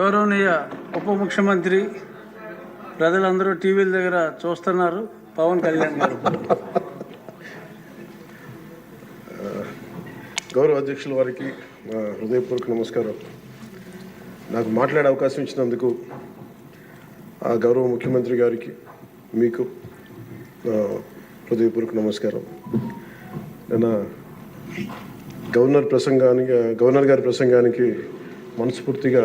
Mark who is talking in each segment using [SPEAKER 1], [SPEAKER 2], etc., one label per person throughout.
[SPEAKER 1] గౌరవనీయ ఉప ముఖ్యమంత్రి ప్రజలందరూ టీవీల దగ్గర చూస్తున్నారు. పవన్ కళ్యాణ్ గారు.
[SPEAKER 2] గౌరవ అధ్యక్షుల వారికి హృదయపూర్వక నమస్కారం. నాకు మాట్లాడే అవకాశం ఇచ్చినందుకు ఆ గౌరవ ముఖ్యమంత్రి గారికి మీకు హృదయపూర్వక నమస్కారం. నేను గవర్నర్ ప్రసంగానికి గవర్నర్ గారి ప్రసంగానికి మనస్ఫూర్తిగా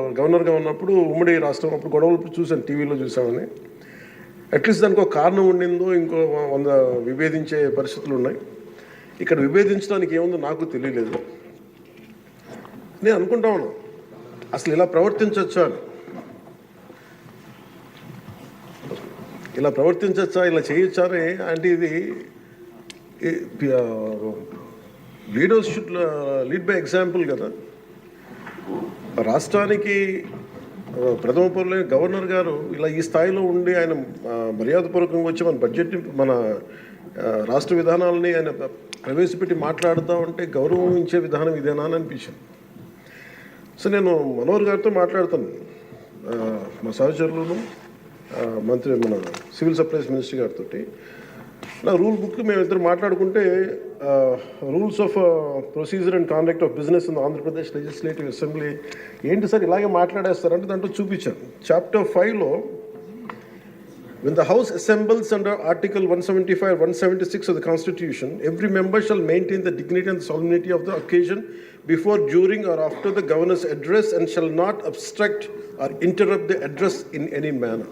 [SPEAKER 2] గవర్నర్గా ఉన్నప్పుడు ఉమ్మడి రాష్ట్రం అప్పుడు గొడవలు చూశాను టీవీలో చూసామని అట్లీస్ట్ దానికి ఒక కారణం ఉండిందో ఇంకో వంద విభేదించే పరిస్థితులు ఉన్నాయి. ఇక్కడ విభేదించడానికి ఏముందో నాకు తెలియలేదు. నేను అనుకుంటా ఉన్నాను అసలు ఇలా ప్రవర్తించవచ్చా అని. ఇలా ప్రవర్తించవచ్చా ఇలా చేయొచ్చా అని అంటే ఇది leaders should lead by example కదా. రాష్ట్రానికి ప్రథమ పౌరులైన గవర్నర్ గారు ఇలా ఈ స్థాయిలో ఉండి ఆయన మర్యాదపూర్వకంగా వచ్చి మన బడ్జెట్ని మన రాష్ట్ర విధానాలని ఆయన ప్రవేశపెట్టి మాట్లాడుతూ ఉంటే గౌరవించే విధానం ఇదేనా అని అనిపించింది. సో నేను మనోహర్ గారితో మాట్లాడుతాను. మా సహచరులను మంత్రి మన సివిల్ సప్లైస్ మినిస్టర్ గారితో ఇలా రూల్ బుక్ మేము ఇద్దరు మాట్లాడుకుంటే rules of procedure and conduct of business in Andhra Pradesh legislative assembly ఏంటి సార్ ఇలాగే మాట్లాడేస్తారు మాట్లాడేస్తారంటే దాంట్లో చూపించారు చాప్టర్ ఫైవ్లో when the house assembles under article one seventy five one seventy six of the constitution every member shall maintain the dignity and solemnity of the occasion before during or after the governor's address and shall not obstruct or interrupt the address in any manner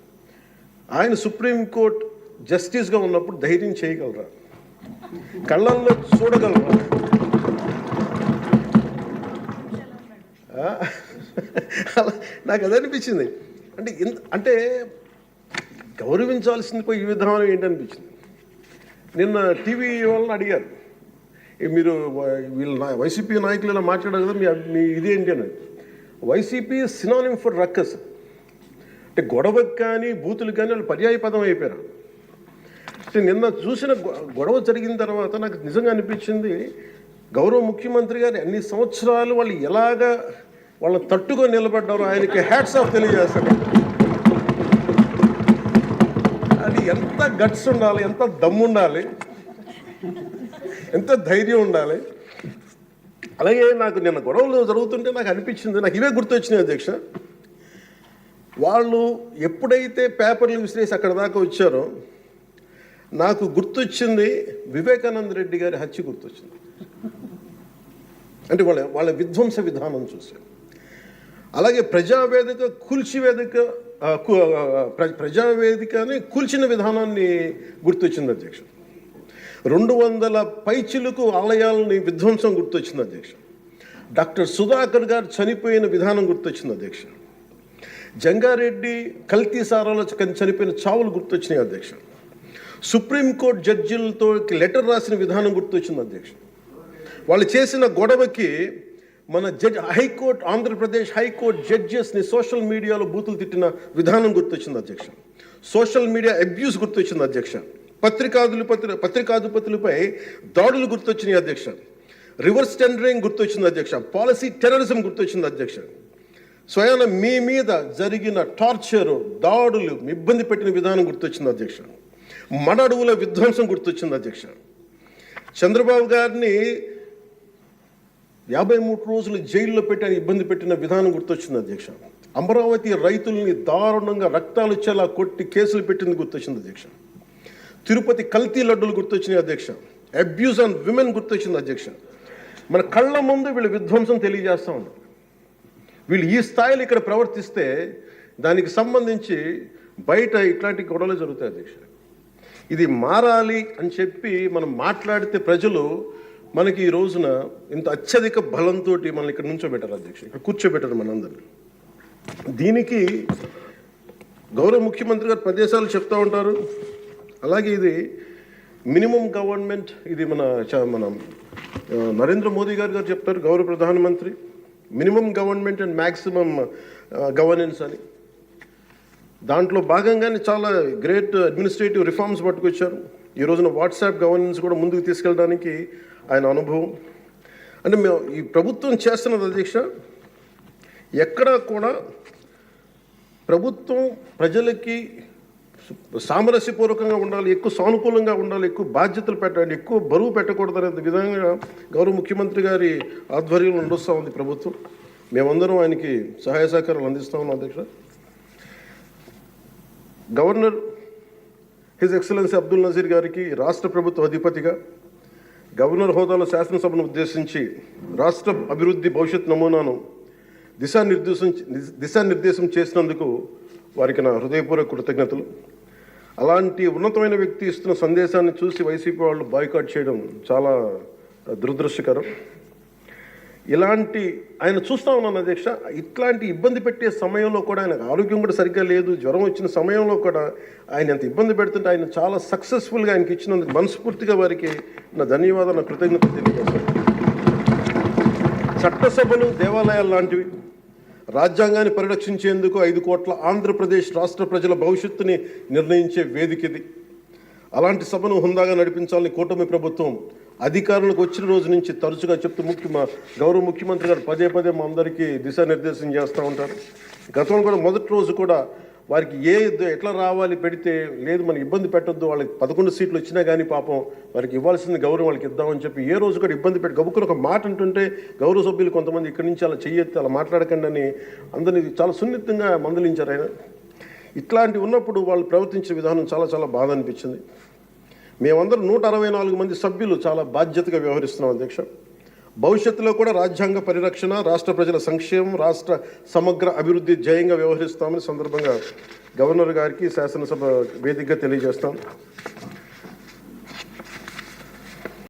[SPEAKER 2] ఆయన supreme court జస్టిస్గా ఉన్నప్పుడు ధైర్యం చేయగలరా? కళ్ళల్లో చూడగలరా? అలా నాకు అది అనిపించింది. అంటే ఇంత అంటే గౌరవించాల్సింది పోయి ఈ విధానం ఏంటనిపించింది నిన్న టీవీ వాళ్ళని అడిగారు. మీరు వ- నా- వైసీపీ నాయకులు ఇలా మాట్లాడారు కదా మీ ఇది మీ ఇదేంటి అని వైసీపీ సినానిమ్ ఫర్ రక్కస్ అంటే గొడవకు కానీ బూతులు కానీ వాళ్ళు పర్యాయ పదం అయిపోయారు. అంటే నిన్న చూసిన గొడవ జరిగిన తర్వాత నాకు నిజంగా అనిపించింది గౌరవ ముఖ్యమంత్రి గారు అన్ని సంవత్సరాలు వాళ్ళు ఎలాగా వాళ్ళ తట్టుగా నిలబడ్డారో ఆయనకి హ్యాట్స్ ఆఫ్ తెలియజేస్తాడు అది ఎంత గట్స్ ఉండాలి ఎంత దమ్ము ఉండాలి ఎంత ధైర్యం ఉండాలి. అలాగే నాకు నిన్న గొడవలు జరుగుతుంటే నాకు అనిపించింది నాకు ఇవే గుర్తొచ్చినాయి అధ్యక్ష. వాళ్ళు ఎప్పుడైతే పేపర్లు విసిరేసి అక్కడ దాకా వచ్చారో నాకు గుర్తొచ్చింది వివేకానంద రెడ్డి గారి హత్య గుర్తొచ్చింది. అంటే వాళ్ళ వాళ్ళ విధ్వంస విధానం చూశాను అలాగే ప్రజావేదిక కూల్చివేదిక ప్రజావేదికని కూల్చిన విధానాన్ని గుర్తొచ్చింది అధ్యక్షుడు రెండు వందల పైచిలకు ఆలయాలని విధ్వంసం గుర్తొచ్చింది అధ్యక్ష. డాక్టర్ సుధాకర్ గారు చనిపోయిన విధానం గుర్తొచ్చింది అధ్యక్ష. జంగారెడ్డి కల్తీ సారాలో చనిపోయిన చావులు గుర్తొచ్చినాయి అధ్యక్ష సుప్రీంకోర్టు జడ్జిలతో లెటర్ రాసిన విధానం గుర్తొచ్చింది అధ్యక్ష వాళ్ళు చేసిన గొడవకి మన judge high court Andhra Pradesh high court జడ్జెస్ని social మీడియాలో బూతులు తిట్టిన విధానం గుర్తొచ్చింది అధ్యక్ష సోషల్ మీడియా అబ్యూస్ గుర్తొచ్చింది అధ్యక్ష పత్రికాధిపతులు పత్రికాధిపతులపై దాడులు గుర్తొచ్చినాయి అధ్యక్ష రివర్స్ టెండరింగ్ గుర్తొచ్చింది అధ్యక్ష పాలసీ టెర్రరిజం గుర్తొచ్చింది అధ్యక్ష స్వయాన మీ మీద జరిగిన టార్చరు దాడులు ఇబ్బంది పెట్టిన విధానం గుర్తొచ్చింది అధ్యక్ష. మన అడవుల విధ్వంసం గుర్తొచ్చింది అధ్యక్ష. చంద్రబాబు గారిని యాభై మూడు రోజులు జైల్లో పెట్టి ఆయన ఇబ్బంది పెట్టిన విధానం గుర్తొచ్చింది అధ్యక్ష. అమరావతి రైతుల్ని దారుణంగా రక్తాలు వచ్చేలా కొట్టి కేసులు పెట్టింది గుర్తొచ్చింది అధ్యక్ష. తిరుపతి కల్తీ లడ్డులు గుర్తొచ్చినాయి అధ్యక్ష. అబ్యూస్ ఆన్ విమెన్ గుర్తొచ్చింది అధ్యక్ష. మన కళ్ళ ముందు వీళ్ళు విధ్వంసం తెలియజేస్తూ ఉన్నారు వీళ్ళు ఈ స్థాయిలో ఇక్కడ ప్రవర్తిస్తే దానికి సంబంధించి బయట ఇట్లాంటి గొడవలు జరుగుతాయి అధ్యక్ష. ఇది మారాలి అని చెప్పి మనం మాట్లాడితే ప్రజలు మనకి ఈ రోజున ఇంత అత్యధిక బలంతో మనల్ని ఇక్కడ నుంచోబెట్టారు అధ్యక్ష. ఇక్కడ కూర్చోబెట్టారు మనందరినీ. దీనికి గౌరవ ముఖ్యమంత్రి గారు ప్రదేశాలు చెప్తూ ఉంటారు. అలాగే ఇది మినిమం గవర్నమెంట్ ఇది మన చ- మన నరేంద్ర మోదీ గారు గారు చెప్తారు గౌరవ ప్రధానమంత్రి. Minimum government and maximum governance అని. దాంట్లో భాగంగానే చాలా గ్రేట్ అడ్మినిస్ట్రేటివ్ రిఫార్మ్స్ పట్టుకొచ్చారు. ఈ రోజున వాట్సాప్ గవర్నెన్స్ కూడా ముందుకు తీసుకెళ్ళడానికి ఆయన అనుభవం. అంటే మేము ఈ ప్రభుత్వం చేస్తున్నది అధ్యక్ష ఎక్కడా కూడా ప్రభుత్వం ప్రజలకి సామరస్యపూర్వకంగా ఉండాలి ఎక్కువ సానుకూలంగా ఉండాలి ఎక్కువ బాధ్యతలు పెట్టాలి ఎక్కువ బరువు పెట్టకూడదు అనే విధంగా గౌరవ ముఖ్యమంత్రి గారి ఆధ్వర్యంలో నడుస్తూ ఉంది ప్రభుత్వం. మేమందరం ఆయనకి సహాయ సహకారాలు అందిస్తా ఉన్నాం అధ్యక్ష. Governor his excellency Abdul Nazeer గారికి రాష్ట్ర ప్రభుత్వ అధిపతిగా గవర్నర్ హోదాలో శాసనసభను ఉద్దేశించి రాష్ట్ర అభివృద్ధి భవిష్యత్ నమూనాను దిశానిర్దేశం దిశానిర్దేశం చేసినందుకు వారికి నా హృదయపూర్వక కృతజ్ఞతలు. అలాంటి ఉన్నతమైన వ్యక్తి ఇస్తున్న సందేశాన్ని చూసి వైసీపీ వాళ్ళు బాయ్కాట్ చేయడం చాలా దురదృష్టకరం. ఇలాంటి ఆయన చూస్తా ఉన్నాను అధ్యక్ష ఇట్లాంటి ఇబ్బంది పెట్టే సమయంలో కూడా ఆయన ఆరోగ్యం కూడా సరిగ్గా లేదు జ్వరం వచ్చిన సమయంలో కూడా ఆయన ఎంత ఇబ్బంది పెడుతుంటే ఆయన చాలా సక్సెస్ఫుల్గా ఆయనకి ఇచ్చినందుకు మనస్ఫూర్తిగా వారికి నా ధన్యవాదాలు నా కృతజ్ఞతలు తెలియజేస్తాను. చట్టసభలు దేవాలయాలు లాంటివి రాజ్యాంగాన్ని పరిరక్షించేందుకు ఐదు కోట్ల ఆంధ్రప్రదేశ్ రాష్ట్ర ప్రజల భవిష్యత్తుని నిర్ణయించే వేదిక ఇది. అలాంటి సభను హుందాగా నడిపించాలని కూటమి ప్రభుత్వం అధికారులకు వచ్చిన రోజు నుంచి తరచుగా చెప్తూ ముఖ్య గౌరవ ముఖ్యమంత్రి గారు పదే పదే మా అందరికీ దిశానిర్దేశం చేస్తూ ఉంటారు. గతంలో కూడా మొదటి రోజు కూడా వారికి ఏ ఎట్లా రావాలి పెడితే లేదు మనకి ఇబ్బంది పెట్టొద్దు వాళ్ళకి పదకొండు సీట్లు వచ్చినా కానీ పాపం వారికి ఇవ్వాల్సింది గౌరవం వాళ్ళకి ఇద్దామని చెప్పి ఏ రోజు కూడా ఇబ్బంది పెట్టి గబుక్కులు ఒక మాట అంటుంటే గౌరవ సభ్యులు కొంతమంది ఇక్కడి నుంచి అలా చెయ్యొద్దు అలా మాట్లాడకండి అని అందరినీ చాలా సున్నితంగా మందలించారు ఆయన. ఇట్లాంటి ఉన్నప్పుడు వాళ్ళు ప్రవర్తించే విధానం చాలా చాలా బాధ అనిపించింది. మేమందరం నూట అరవై నాలుగు మంది సభ్యులు చాలా బాధ్యతగా వ్యవహరిస్తున్నాం అధ్యక్ష. భవిష్యత్తులో కూడా రాజ్యాంగ పరిరక్షణ రాష్ట్ర ప్రజల సంక్షేమం రాష్ట్ర సమగ్ర అభివృద్ధి జయంగా వ్యవహరిస్తామని సందర్భంగా గవర్నర్ గారికి శాసనసభ వేదికగా తెలియజేస్తాం.